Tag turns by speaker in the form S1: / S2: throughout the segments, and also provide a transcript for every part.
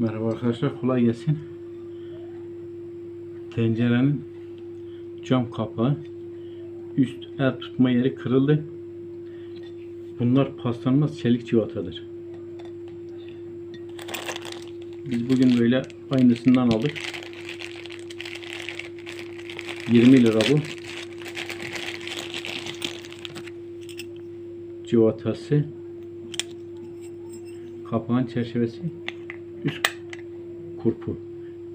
S1: Merhaba arkadaşlar kolay gelsin. Tencerenin cam kapağı üst el tutma yeri kırıldı. Bunlar paslanmaz çelik civatadır. Biz bugün böyle aynısından aldık. 20 lira bu. Civatası. Kapağın çerçevesi üst kurpu.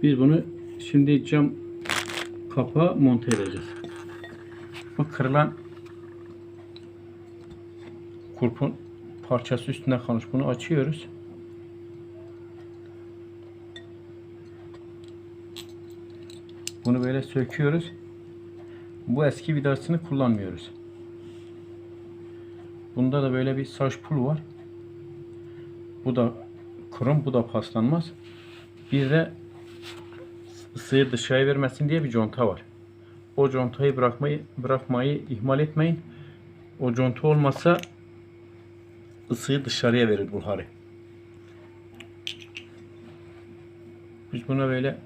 S1: Biz bunu şimdi cam kapağı monte edeceğiz. Bu kırılan kurpun parçası üstünde kalmış. Bunu açıyoruz. Bunu böyle söküyoruz. Bu eski vidasını kullanmıyoruz. Bunda da böyle bir saç pul var. Bu da krom, bu da paslanmaz. Bir de ısıyı dışarıya vermesin diye bir conta var. O contayı bırakmayı bırakmayı ihmal etmeyin. O conta olmasa ısıyı dışarıya verir buharı. Biz buna böyle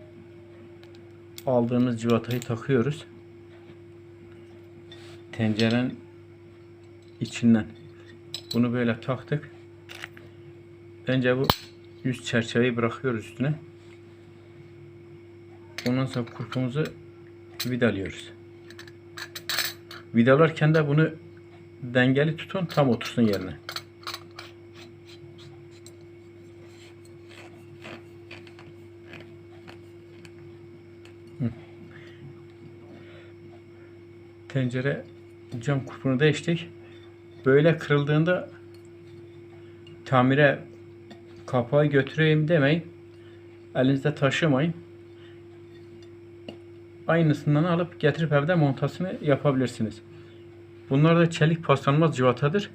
S1: aldığımız civatayı takıyoruz. Tencerenin içinden. Bunu böyle taktık. Önce bu yüz çerçeveyi bırakıyoruz üstüne. Ondan sonra kurpumuzu vidalıyoruz. Vidalarken de bunu dengeli tutun tam otursun yerine. Tencere cam kurpunu değiştik. Böyle kırıldığında tamire kapağı götüreyim demeyin. Elinizde taşımayın. Aynısından alıp getirip evde montasını yapabilirsiniz. Bunlar da çelik paslanmaz civatadır.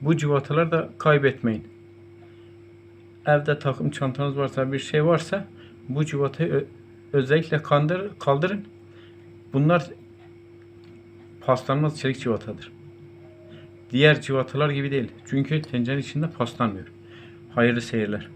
S1: Bu civatalar da kaybetmeyin. Evde takım çantanız varsa bir şey varsa bu civatayı özellikle kandır, kaldırın. Bunlar paslanmaz çelik civatadır. Diğer civatalar gibi değil. Çünkü tencerenin içinde paslanmıyor. Hayırlı seyirler.